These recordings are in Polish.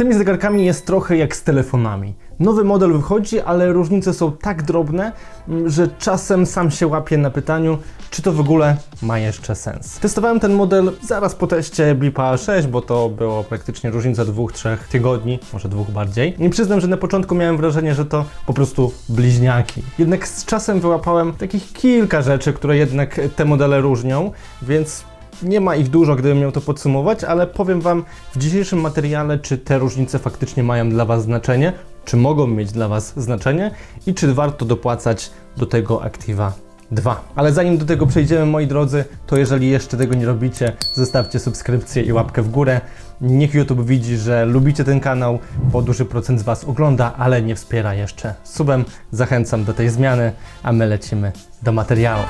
tymi zegarkami jest trochę jak z telefonami. Nowy model wychodzi, ale różnice są tak drobne, mm, że czasem sam się łapię na pytaniu, czy to w ogóle ma jeszcze sens. Testowałem ten model zaraz po teście Blipa 6, bo to było praktycznie różnica dwóch, trzech tygodni, może dwóch bardziej. I przyznam, że na początku miałem wrażenie, że to po prostu bliźniaki. Jednak z czasem wyłapałem takich kilka rzeczy, które jednak te modele różnią, więc nie ma ich dużo, gdybym miał to podsumować, ale powiem Wam w dzisiejszym materiale, czy te różnice faktycznie mają dla Was znaczenie, czy mogą mieć dla Was znaczenie i czy warto dopłacać do tego Activa 2. Ale zanim do tego przejdziemy, moi drodzy, to jeżeli jeszcze tego nie robicie, zostawcie subskrypcję i łapkę w górę. Niech YouTube widzi, że lubicie ten kanał, bo duży procent z Was ogląda, ale nie wspiera jeszcze subem. Zachęcam do tej zmiany, a my lecimy do materiału.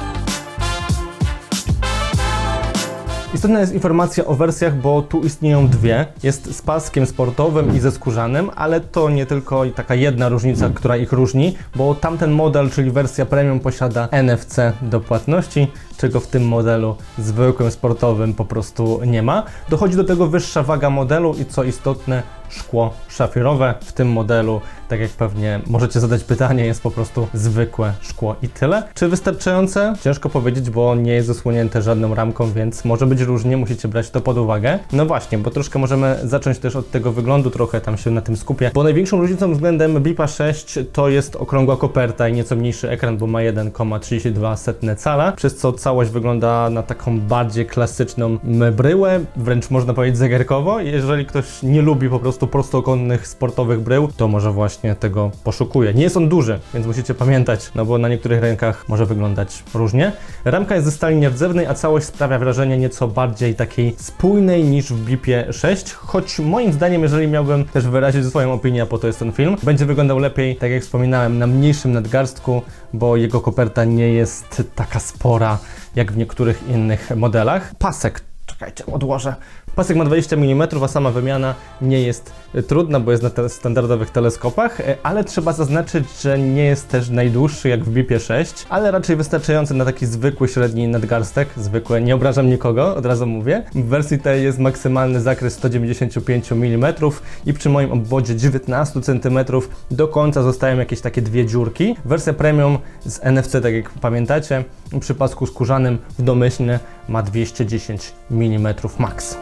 Istotna jest informacja o wersjach, bo tu istnieją dwie. Jest z paskiem sportowym i ze skórzanym, ale to nie tylko taka jedna różnica, która ich różni, bo tamten model, czyli wersja premium posiada NFC do płatności, czego w tym modelu zwykłym sportowym po prostu nie ma. Dochodzi do tego wyższa waga modelu i co istotne, szkło szafirowe. W tym modelu, tak jak pewnie możecie zadać pytanie, jest po prostu zwykłe szkło i tyle. Czy wystarczające? Ciężko powiedzieć, bo nie jest zasłonięte żadną ramką, więc może być różnie, musicie brać to pod uwagę. No właśnie, bo troszkę możemy zacząć też od tego wyglądu, trochę tam się na tym skupię, bo największą różnicą względem Blipa 6 to jest okrągła koperta i nieco mniejszy ekran, bo ma 1,32 cala, przez co całość wygląda na taką bardziej klasyczną bryłę, wręcz można powiedzieć zegarkowo. Jeżeli ktoś nie lubi po prostu prostokątnych sportowych brył, to może właśnie tego poszukuje. Nie jest on duży, więc musicie pamiętać, no bo na niektórych rękach może wyglądać różnie. Ramka jest ze stali nierdzewnej, a całość sprawia wrażenie nieco bardziej takiej spójnej niż w Bipie 6, choć moim zdaniem, jeżeli miałbym też wyrazić swoją opinię, po to jest ten film, będzie wyglądał lepiej, tak jak wspominałem, na mniejszym nadgarstku, bo jego koperta nie jest taka spora jak w niektórych innych modelach. Pasek Czekajcie, odłożę. Pasek ma 20 mm, a sama wymiana nie jest y, trudna, bo jest na te standardowych teleskopach, y, ale trzeba zaznaczyć, że nie jest też najdłuższy jak w BIP 6, ale raczej wystarczający na taki zwykły średni nadgarstek. Zwykły, nie obrażam nikogo, od razu mówię. W wersji tej jest maksymalny zakres 195 mm i przy moim obwodzie 19 cm do końca zostają jakieś takie dwie dziurki. Wersja premium z NFC, tak jak pamiętacie, przy pasku skórzanym w domyślny ma 210 mm max.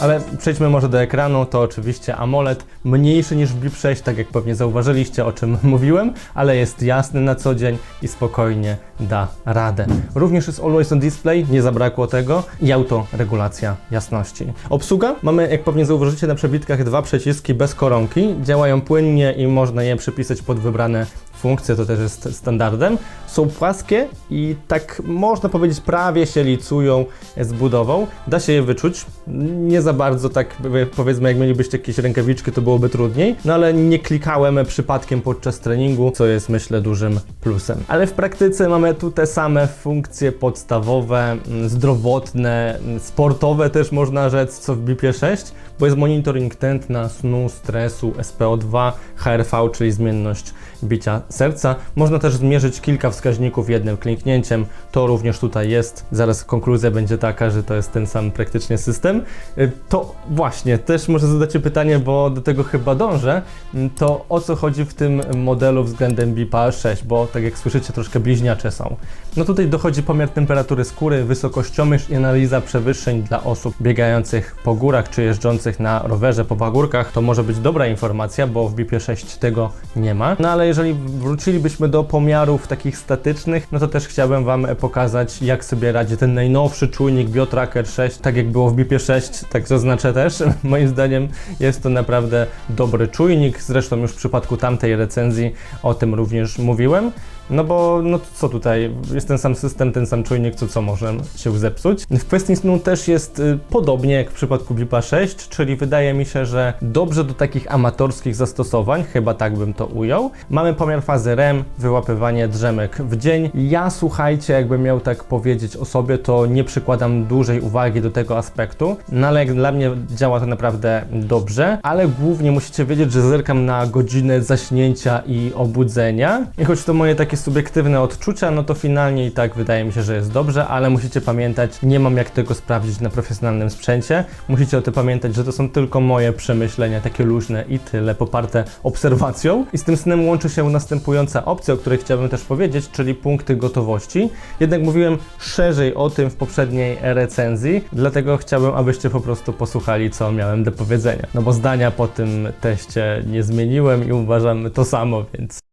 Ale przejdźmy może do ekranu, to oczywiście AMOLED, mniejszy niż w BIP 6, tak jak pewnie zauważyliście, o czym mówiłem, ale jest jasny na co dzień i spokojnie da radę. Również jest Always on Display, nie zabrakło tego i autoregulacja jasności. Obsługa, mamy jak pewnie zauważycie na przebitkach dwa przyciski bez koronki, działają płynnie i można je przypisać pod wybrane funkcje, to też jest standardem. Są płaskie i tak można powiedzieć prawie się licują z budową. Da się je wyczuć, nie za bardzo tak powiedzmy jak mielibyście jakieś rękawiczki to byłoby trudniej, no ale nie klikałem przypadkiem podczas treningu, co jest myślę dużym plusem. Ale w praktyce mamy tu te same funkcje podstawowe, mm, zdrowotne, mm, sportowe też można rzec, co w BIP 6, bo jest monitoring tętna, snu, stresu, SPO2, HRV, czyli zmienność bicia serca. Można też zmierzyć kilka wskaźników jednym kliknięciem. To również tutaj jest. Zaraz konkluzja będzie taka, że to jest ten sam praktycznie system. Y, to właśnie, też może zadacie pytanie, bo do tego chyba dążę. Y, to o co chodzi w tym modelu względem BIPA 6, bo tak jak słyszycie, troszkę bliźniacze są. No tutaj dochodzi pomiar temperatury skóry, wysokościomierz i analiza przewyższeń dla osób biegających po górach czy jeżdżących na rowerze po pagórkach. To może być dobra informacja, bo w BIP 6 tego nie ma. No ale jeżeli wrócilibyśmy do pomiarów takich statycznych, no to też chciałbym Wam pokazać, jak sobie radzi ten najnowszy czujnik BioTracker 6, tak jak było w BIP 6, tak zaznaczę też. Moim zdaniem jest to naprawdę dobry czujnik, zresztą już w przypadku tamtej recenzji o tym również mówiłem. No bo, no co tutaj, jest ten sam system, ten sam czujnik, co co może się zepsuć. W kwestii snu też jest y, podobnie jak w przypadku Blipa 6, czyli wydaje mi się, że dobrze do takich amatorskich zastosowań, chyba tak bym to ujął. Mamy pomiar fazy REM, wyłapywanie drzemek w dzień. Ja słuchajcie, jakbym miał tak powiedzieć o sobie, to nie przykładam dużej uwagi do tego aspektu, no ale jak dla mnie działa to naprawdę dobrze, ale głównie musicie wiedzieć, że zerkam na godzinę zaśnięcia i obudzenia. I choć to moje takie takie subiektywne odczucia, no to finalnie i tak wydaje mi się, że jest dobrze, ale musicie pamiętać, nie mam jak tego sprawdzić na profesjonalnym sprzęcie. Musicie o tym pamiętać, że to są tylko moje przemyślenia, takie luźne i tyle, poparte obserwacją. I z tym snem łączy się następująca opcja, o której chciałbym też powiedzieć, czyli punkty gotowości. Jednak mówiłem szerzej o tym w poprzedniej recenzji, dlatego chciałbym, abyście po prostu posłuchali, co miałem do powiedzenia. No bo zdania po tym teście nie zmieniłem i uważam to samo, więc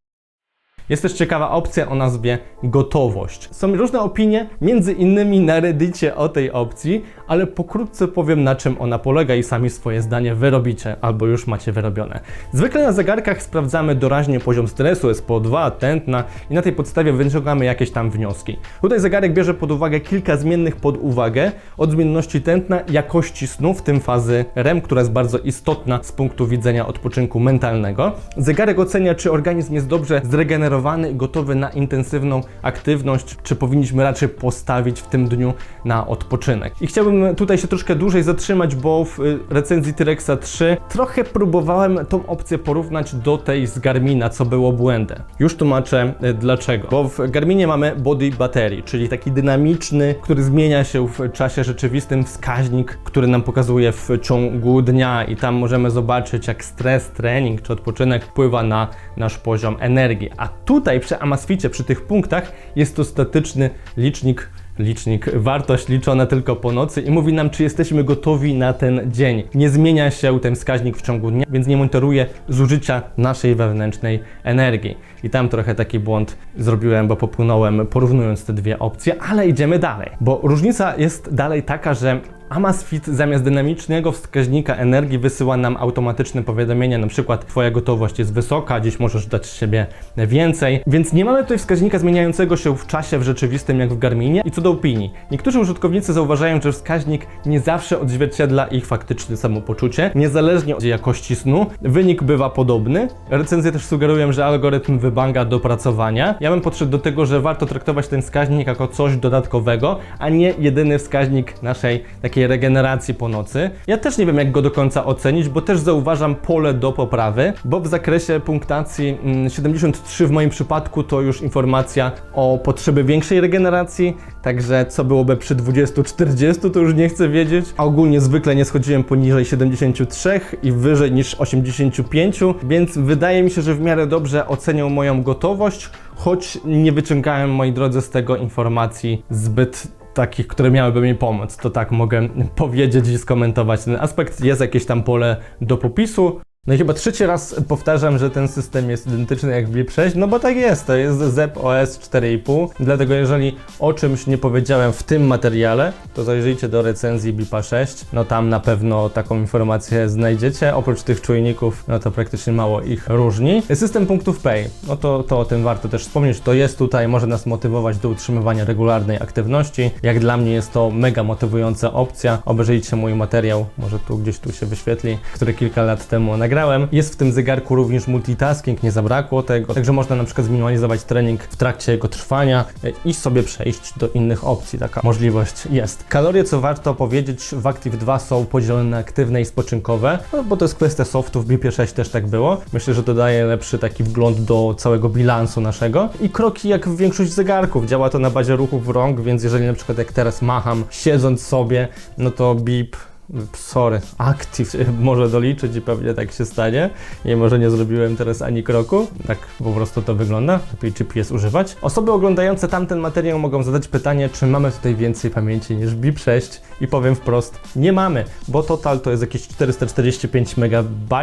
jest też ciekawa opcja o nazwie gotowość. Są różne opinie, między innymi na Reddicie o tej opcji, ale pokrótce powiem na czym ona polega i sami swoje zdanie wyrobicie albo już macie wyrobione. Zwykle na zegarkach sprawdzamy doraźnie poziom stresu, SPO2, tętna i na tej podstawie wyciągamy jakieś tam wnioski. Tutaj zegarek bierze pod uwagę kilka zmiennych pod uwagę, od zmienności tętna, jakości snu, w tym fazy REM, która jest bardzo istotna z punktu widzenia odpoczynku mentalnego. Zegarek ocenia, czy organizm jest dobrze zregenerowany gotowy na intensywną aktywność, czy powinniśmy raczej postawić w tym dniu na odpoczynek. I chciałbym tutaj się troszkę dłużej zatrzymać, bo w y, recenzji Tyrexa 3 trochę próbowałem tą opcję porównać do tej z Garmina, co było błędem. Już tłumaczę y, dlaczego. Bo w Garminie mamy body battery, czyli taki dynamiczny, który zmienia się w czasie rzeczywistym wskaźnik, który nam pokazuje w ciągu dnia i tam możemy zobaczyć jak stres, trening czy odpoczynek wpływa na nasz poziom energii. A tutaj przy Amazficie, przy tych punktach jest to statyczny licznik licznik, wartość liczona tylko po nocy i mówi nam, czy jesteśmy gotowi na ten dzień. Nie zmienia się ten wskaźnik w ciągu dnia, więc nie monitoruje zużycia naszej wewnętrznej energii. I tam trochę taki błąd zrobiłem, bo popłynąłem porównując te dwie opcje, ale idziemy dalej. Bo różnica jest dalej taka, że Amazfit zamiast dynamicznego wskaźnika energii wysyła nam automatyczne powiadomienia, na przykład Twoja gotowość jest wysoka, dziś możesz dać siebie więcej, więc nie mamy tutaj wskaźnika zmieniającego się w czasie w rzeczywistym jak w Garminie. I co do opinii, niektórzy użytkownicy zauważają, że wskaźnik nie zawsze odzwierciedla ich faktyczne samopoczucie, niezależnie od jakości snu. Wynik bywa podobny. Recenzje też sugerują, że algorytm wybanga dopracowania. Ja bym podszedł do tego, że warto traktować ten wskaźnik jako coś dodatkowego, a nie jedyny wskaźnik naszej takiej regeneracji po nocy. Ja też nie wiem, jak go do końca ocenić, bo też zauważam pole do poprawy, bo w zakresie punktacji mm, 73 w moim przypadku to już informacja o potrzebie większej regeneracji, także co byłoby przy 20-40 to już nie chcę wiedzieć, a ogólnie zwykle nie schodziłem poniżej 73 i wyżej niż 85, więc wydaje mi się, że w miarę dobrze ocenią moją gotowość, choć nie wyciągałem, moi drodzy, z tego informacji zbyt takich, które miałyby mi pomóc. To tak mogę powiedzieć i skomentować ten aspekt. Jest jakieś tam pole do popisu. No i chyba trzeci raz powtarzam, że ten system jest identyczny jak w BIP 6, no bo tak jest, to jest ZEP OS 4.5, dlatego jeżeli o czymś nie powiedziałem w tym materiale, to zajrzyjcie do recenzji BIPa 6, no tam na pewno taką informację znajdziecie, oprócz tych czujników, no to praktycznie mało ich różni. System punktów Pay, no to, to o tym warto też wspomnieć, to jest tutaj, może nas motywować do utrzymywania regularnej aktywności, jak dla mnie jest to mega motywująca opcja, obejrzyjcie mój materiał, może tu gdzieś tu się wyświetli, który kilka lat temu nagrałem, nagrałem. Jest w tym zegarku również multitasking, nie zabrakło tego, także można na przykład zminimalizować trening w trakcie jego trwania e, i sobie przejść do innych opcji. Taka możliwość jest. Kalorie, co warto powiedzieć, w Active 2 są podzielone na aktywne i spoczynkowe, no bo to jest kwestia softu, w BIP 6 też tak było. Myślę, że to daje lepszy taki wgląd do całego bilansu naszego. I kroki jak w większość zegarków. Działa to na bazie ruchów rąk, więc jeżeli na przykład jak teraz macham siedząc sobie, no to BIP sorry, Active może doliczyć i pewnie tak się stanie. I może nie zrobiłem teraz ani kroku. Tak po prostu to wygląda. Lepiej GPS używać. Osoby oglądające tamten materiał mogą zadać pytanie, czy mamy tutaj więcej pamięci niż BIP 6 i powiem wprost, nie mamy, bo total to jest jakieś 445 MB,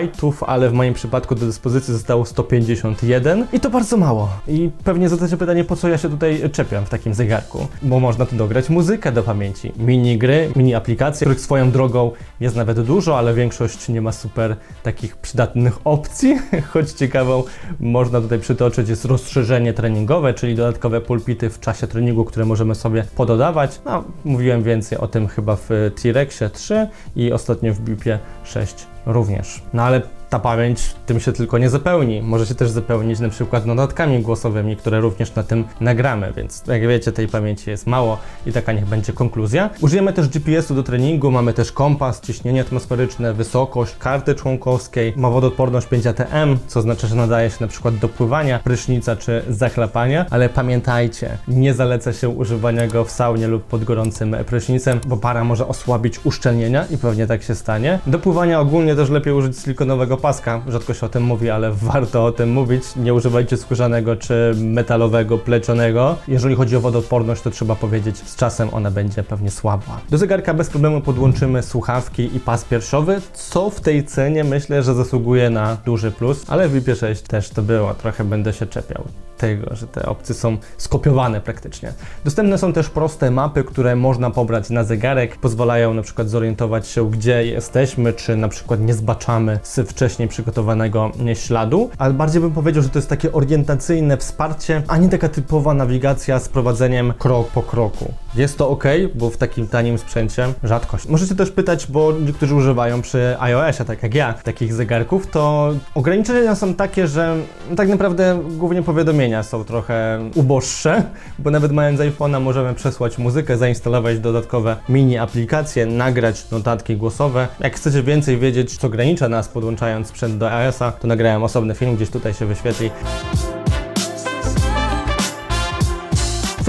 ale w moim przypadku do dyspozycji zostało 151 i to bardzo mało. I pewnie zadacie pytanie, po co ja się tutaj czepiam w takim zegarku, bo można tu dograć muzykę do pamięci, mini gry, mini aplikacje, których swoją drogą jest nawet dużo, ale większość nie ma super takich przydatnych opcji, choć ciekawą można tutaj przytoczyć jest rozszerzenie treningowe, czyli dodatkowe pulpity w czasie treningu, które możemy sobie pododawać. No, mówiłem więcej o tym chyba w T-Rexie 3 i ostatnio w BIP 6 również. No ale ta pamięć tym się tylko nie zapełni. Może się też zapełnić na przykład notatkami głosowymi, które również na tym nagramy, więc jak wiecie, tej pamięci jest mało i taka niech będzie konkluzja. Użyjemy też GPS-u do treningu, mamy też kompas, ciśnienie atmosferyczne, wysokość, karty członkowskiej, ma wodoodporność 5 ATM, co znaczy, że nadaje się na przykład do pływania, prysznica czy zachlapania, ale pamiętajcie, nie zaleca się używania go w saunie lub pod gorącym prysznicem, bo para może osłabić uszczelnienia i pewnie tak się stanie. Do pływania ogólnie też lepiej użyć silikonowego paska, rzadko się o tym mówi, ale warto o tym mówić. Nie używajcie skórzanego czy metalowego, plecionego. Jeżeli chodzi o wodoodporność, to trzeba powiedzieć, z czasem ona będzie pewnie słabła. Do zegarka bez problemu podłączymy słuchawki i pas piersiowy, co w tej cenie myślę, że zasługuje na duży plus, ale w VIP 6 też to było, trochę będę się czepiał tego, że te opcje są skopiowane praktycznie. Dostępne są też proste mapy, które można pobrać na zegarek, pozwalają na przykład zorientować się, gdzie jesteśmy, czy na przykład nie zbaczamy z wcześniej przygotowanego śladu, ale bardziej bym powiedział, że to jest takie orientacyjne wsparcie, a nie taka typowa nawigacja z prowadzeniem krok po kroku. Jest to ok, bo w takim tanim sprzęcie rzadkość. Możecie też pytać, bo niektórzy używają przy iOSie, tak jak ja, takich zegarków, to ograniczenia są takie, że tak naprawdę głównie powiadomienia są trochę uboższe, bo nawet mając iPhone'a możemy przesłać muzykę, zainstalować dodatkowe mini aplikacje, nagrać notatki głosowe. Jak chcecie więcej wiedzieć, co ogranicza nas podłączając sprzęt do iOSa, to nagrałem osobny film, gdzieś tutaj się wyświetli.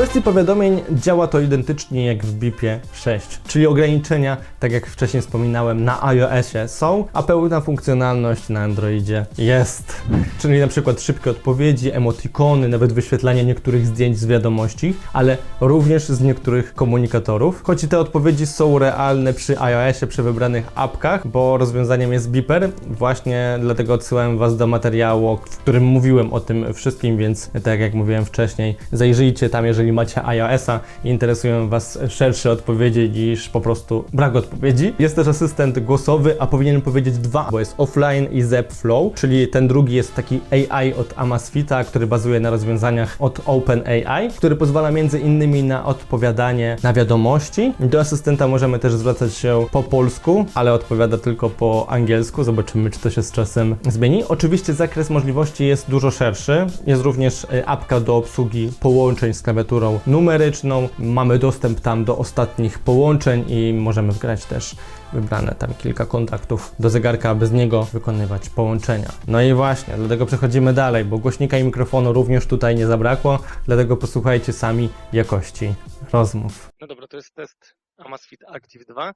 Kwestii powiadomień działa to identycznie jak w BIP-ie 6, czyli ograniczenia, tak jak wcześniej wspominałem, na iOSie są, a pełna funkcjonalność na Androidzie jest. Czyli na przykład szybkie odpowiedzi, emotikony, nawet wyświetlanie niektórych zdjęć z wiadomości, ale również z niektórych komunikatorów. Choć te odpowiedzi są realne przy iOSie, przy wybranych apkach, bo rozwiązaniem jest Beeper. Właśnie dlatego odsyłałem Was do materiału, w którym mówiłem o tym wszystkim, więc tak jak mówiłem wcześniej, zajrzyjcie tam, jeżeli macie iOS-a i interesują Was szersze odpowiedzi niż po prostu brak odpowiedzi. Jest też asystent głosowy, a powinienem powiedzieć dwa, bo jest offline i Zep Flow, czyli ten drugi jest taki AI od Amazfita, który bazuje na rozwiązaniach od OpenAI, który pozwala między innymi na odpowiadanie na wiadomości. Do asystenta możemy też zwracać się po polsku, ale odpowiada tylko po angielsku. Zobaczymy, czy to się z czasem zmieni. Oczywiście zakres możliwości jest dużo szerszy. Jest również e, apka do obsługi połączeń z klawiaturą numeryczną. Mamy dostęp tam do ostatnich połączeń i możemy wgrać też wybrane tam kilka kontaktów do zegarka, aby z niego wykonywać połączenia. No i właśnie, dlatego przechodzimy dalej, bo głośnika i mikrofonu również tutaj nie zabrakło, dlatego posłuchajcie sami jakości rozmów. No dobra, to jest test Amazfit Active 2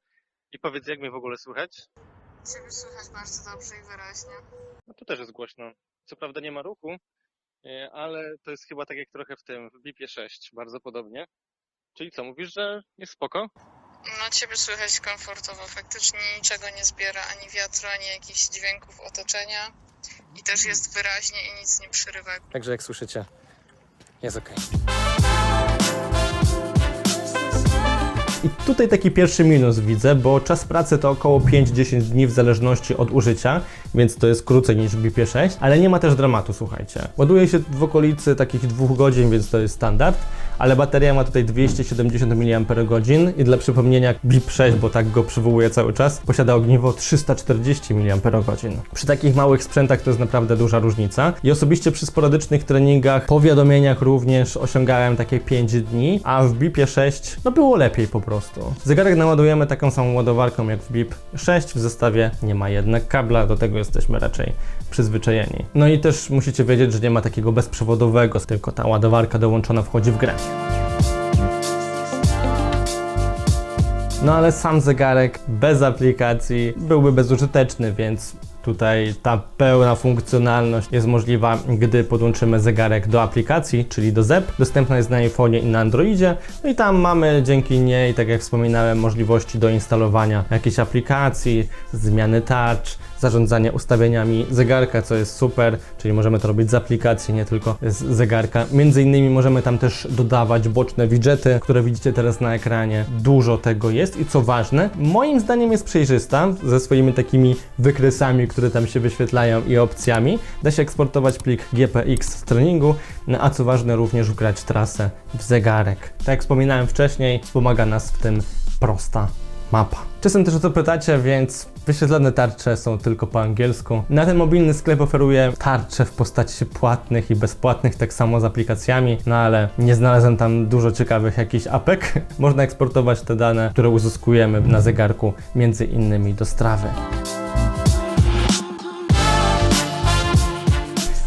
i powiedz jak mnie w ogóle słychać? Ciebie słychać bardzo dobrze i wyraźnie. No tu też jest głośno. Co prawda nie ma ruchu, ale to jest chyba tak jak trochę w tym, w BIP 6, bardzo podobnie. Czyli co, mówisz, że jest spoko? No ciebie słychać komfortowo, faktycznie niczego nie zbiera, ani wiatru, ani jakichś dźwięków otoczenia. I też jest wyraźnie i nic nie przerywa. Także jak słyszycie, jest ok. I tutaj taki pierwszy minus widzę, bo czas pracy to około 5-10 dni w zależności od użycia, więc to jest krócej niż w BIP 6, ale nie ma też dramatu, słuchajcie. Ładuje się w okolicy takich 2 godzin, więc to jest standard, ale bateria ma tutaj 270 mAh i dla przypomnienia BIP 6, bo tak go przywołuję cały czas, posiada ogniwo 340 mAh. Przy takich małych sprzętach to jest naprawdę duża różnica i osobiście przy sporadycznych treningach, powiadomieniach również osiągałem takie 5 dni, a w BIP 6 no było lepiej po prostu. Zegarek naładujemy taką samą ładowarką jak w BIP 6, w zestawie nie ma jednak kabla, do tego jesteśmy raczej przyzwyczajeni. No i też musicie wiedzieć, że nie ma takiego bezprzewodowego, tylko ta ładowarka dołączona wchodzi w grę. No ale sam zegarek bez aplikacji byłby bezużyteczny, więc tutaj ta pełna funkcjonalność jest możliwa, gdy podłączymy zegarek do aplikacji, czyli do ZEP. Dostępna jest na iPhone'ie i na Androidzie. No i tam mamy dzięki niej, tak jak wspominałem, możliwości do instalowania jakiejś aplikacji, zmiany touch, zarządzania ustawieniami zegarka, co jest super, czyli możemy to robić z aplikacji, nie tylko z zegarka. Między innymi możemy tam też dodawać boczne widgety, które widzicie teraz na ekranie. Dużo tego jest i co ważne, moim zdaniem jest przejrzysta ze swoimi takimi wykresami, które tam się wyświetlają i opcjami. Da się eksportować plik GPX z treningu, no a co ważne również wgrać trasę w zegarek. Tak jak wspominałem wcześniej, wspomaga nas w tym prosta mapa. Czasem też o to pytacie, więc wyświetlane tarcze są tylko po angielsku. Na ten mobilny sklep oferuje tarcze w postaci płatnych i bezpłatnych, tak samo z aplikacjami, no ale nie znalazłem tam dużo ciekawych jakichś apek. Można eksportować te dane, które uzyskujemy na zegarku, między innymi do strawy.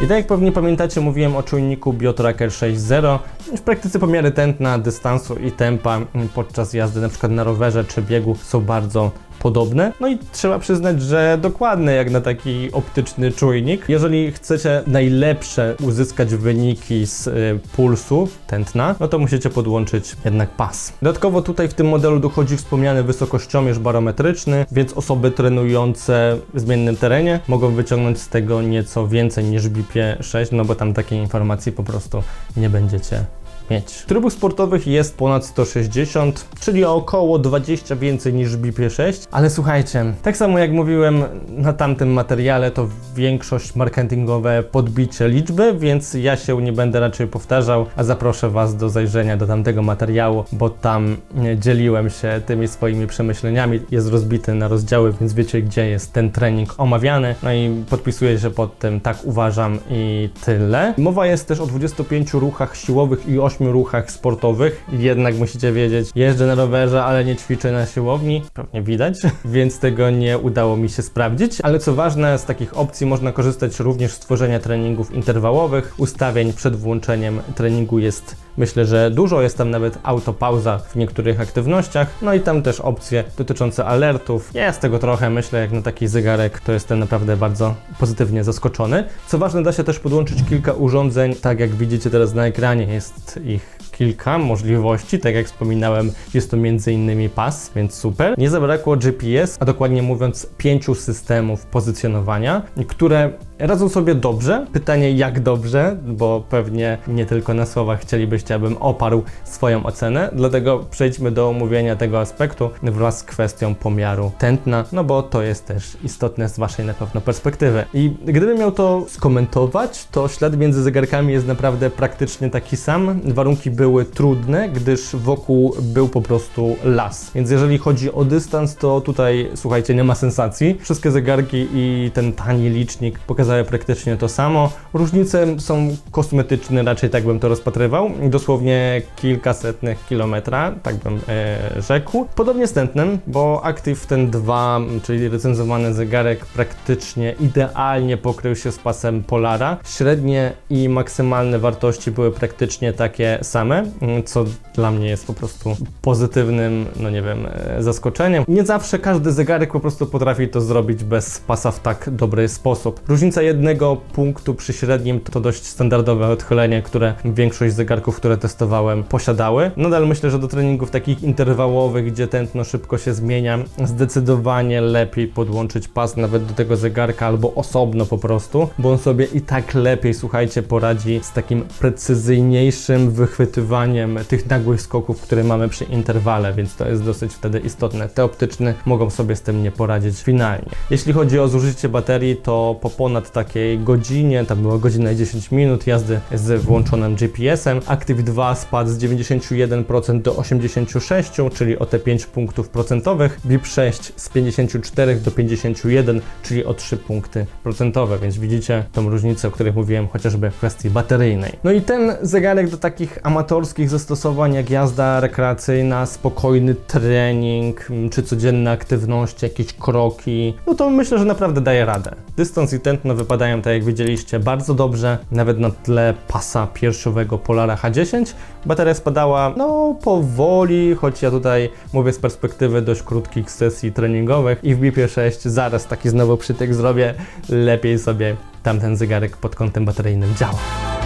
I tak jak pewnie pamiętacie, mówiłem o czujniku BioTracker 6.0. W praktyce pomiary tętna, dystansu i tempa podczas jazdy na przykład na rowerze czy biegu są bardzo podobne. No i trzeba przyznać, że dokładne jak na taki optyczny czujnik. Jeżeli chcecie najlepsze uzyskać wyniki z y, pulsu tętna, no to musicie podłączyć jednak pas. Dodatkowo tutaj w tym modelu dochodzi wspomniany wysokościomierz barometryczny, więc osoby trenujące w zmiennym terenie mogą wyciągnąć z tego nieco więcej niż w BIP-ie 6, no bo tam takiej informacji po prostu nie będziecie mieć. Trybów sportowych jest ponad 160, czyli około 20 więcej niż w BIP 6, ale słuchajcie, tak samo jak mówiłem na tamtym materiale, to większość marketingowe podbicie liczby, więc ja się nie będę raczej powtarzał, a zaproszę Was do zajrzenia do tamtego materiału, bo tam e, dzieliłem się tymi swoimi przemyśleniami, jest rozbity na rozdziały, więc wiecie gdzie jest ten trening omawiany, no i podpisuję się pod tym, tak uważam i tyle. Mowa jest też o 25 ruchach siłowych i 8 ruchach sportowych, jednak musicie wiedzieć, jeżdżę na rowerze, ale nie ćwiczę na siłowni, pewnie widać, więc tego nie udało mi się sprawdzić, ale co ważne, z takich opcji można korzystać również z tworzenia treningów interwałowych, ustawień przed włączeniem treningu jest Myślę, że dużo jest tam nawet autopauza w niektórych aktywnościach, no i tam też opcje dotyczące alertów. Jest tego trochę, myślę, jak na taki zegarek, to jestem naprawdę bardzo pozytywnie zaskoczony. Co ważne, da się też podłączyć kilka urządzeń, tak jak widzicie teraz na ekranie, jest ich kilka możliwości, tak jak wspominałem, jest to m.in. pas, więc super. Nie zabrakło GPS, a dokładnie mówiąc pięciu systemów pozycjonowania, które radzą sobie dobrze. Pytanie jak dobrze, bo pewnie nie tylko na słowach chcielibyście, abym oparł swoją ocenę, dlatego przejdźmy do omówienia tego aspektu wraz z kwestią pomiaru tętna, no bo to jest też istotne z Waszej na pewno perspektywy. I gdybym miał to skomentować, to ślad między zegarkami jest naprawdę praktycznie taki sam. Warunki były trudne, gdyż wokół był po prostu las. Więc jeżeli chodzi o dystans, to tutaj słuchajcie, nie ma sensacji. Wszystkie zegarki i ten tani licznik pokazały praktycznie to samo. Różnice są kosmetyczne, raczej tak bym to rozpatrywał. Dosłownie kilkasetnych kilometra, tak bym e, rzekł. Podobnie z tętnem, bo Active ten 2, czyli recenzowany zegarek, praktycznie idealnie pokrył się z pasem Polara. Średnie i maksymalne wartości były praktycznie takie same, co dla mnie jest po prostu pozytywnym, no nie wiem, e, zaskoczeniem. Nie zawsze każdy zegarek po prostu potrafi to zrobić bez pasa w tak dobry sposób. Różnica jednego punktu przy średnim to dość standardowe odchylenie, które większość zegarków, które testowałem, posiadały. Nadal myślę, że do treningów takich interwałowych, gdzie tętno szybko się zmienia, zdecydowanie lepiej podłączyć pas nawet do tego zegarka albo osobno po prostu, bo on sobie i tak lepiej, słuchajcie, poradzi z takim precyzyjniejszym wychwytywaniem tych nagłych skoków, które mamy przy interwale, więc to jest dosyć wtedy istotne. Te optyczne mogą sobie z tym nie poradzić finalnie. Jeśli chodzi o zużycie baterii, to po ponad takiej godzinie, tam była godzina i 10 minut jazdy z włączonym GPS-em, Active 2 spadł z 91% do 86%, czyli o te 5 punktów procentowych, BIP 6 z 54 do 51, czyli o 3 punkty procentowe, więc widzicie tą różnicę, o której mówiłem chociażby w kwestii bateryjnej. No i ten zegarek do takich amatorskich zastosowań jak jazda rekreacyjna, spokojny trening, mm, czy codzienne aktywności, jakieś kroki, no to myślę, że naprawdę daje radę. Dystans i tętno wypadają, tak jak widzieliście, bardzo dobrze, nawet na tle pasa piersiowego Polara H10. Bateria spadała, no, powoli, choć ja tutaj mówię z perspektywy dość krótkich sesji treningowych i w BIP 6 zaraz taki znowu przytyk zrobię, lepiej sobie tamten zegarek pod kątem bateryjnym działa.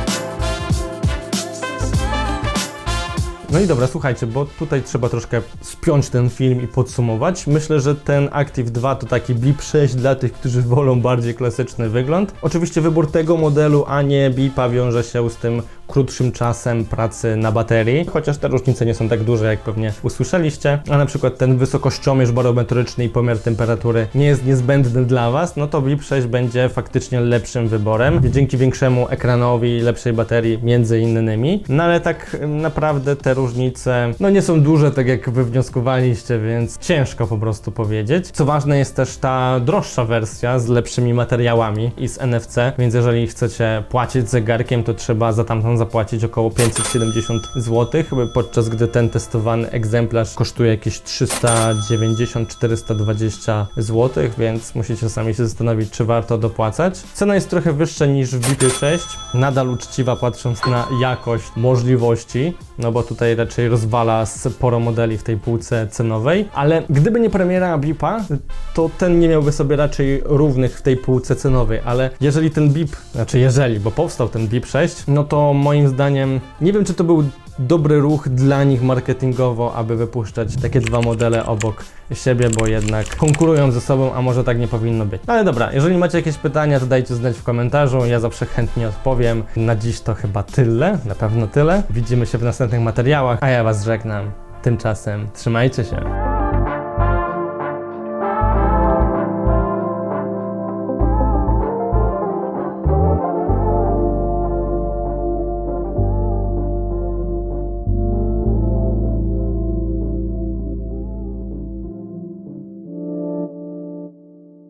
No i dobra, słuchajcie, bo tutaj trzeba troszkę spiąć ten film i podsumować. Myślę, że ten Active 2 to taki BIP 6 dla tych, którzy wolą bardziej klasyczny wygląd. Oczywiście wybór tego modelu, a nie BIPa wiąże się z tym krótszym czasem pracy na baterii, chociaż te różnice nie są tak duże, jak pewnie usłyszeliście, a na przykład ten wysokościomierz barometryczny i pomiar temperatury nie jest niezbędny dla Was, no to BIP 6 będzie faktycznie lepszym wyborem, dzięki większemu ekranowi, lepszej baterii między innymi, no ale tak naprawdę te różnice no nie są duże, tak jak wy wnioskowaliście, więc ciężko po prostu powiedzieć. Co ważne jest też ta droższa wersja z lepszymi materiałami i z NFC, więc jeżeli chcecie płacić zegarkiem, to trzeba za tamtą zapłacić około 570 zł, podczas gdy ten testowany egzemplarz kosztuje jakieś 390-420 zł, więc musicie sami się zastanowić, czy warto dopłacać. Cena jest trochę wyższa niż w VIP 6, nadal uczciwa patrząc na jakość możliwości, no bo tutaj raczej rozwala sporo modeli w tej półce cenowej, ale gdyby nie premiera VIP-a, to ten nie miałby sobie raczej równych w tej półce cenowej, ale jeżeli ten BIP, znaczy jeżeli, bo powstał ten BIP 6, no to moim zdaniem, nie wiem czy to był dobry ruch dla nich marketingowo, aby wypuszczać takie dwa modele obok siebie, bo jednak konkurują ze sobą, a może tak nie powinno być. Ale dobra, jeżeli macie jakieś pytania, to dajcie znać w komentarzu, ja zawsze chętnie odpowiem. Na dziś to chyba tyle, na pewno tyle. Widzimy się w następnych materiałach, a ja Was żegnam. Tymczasem trzymajcie się.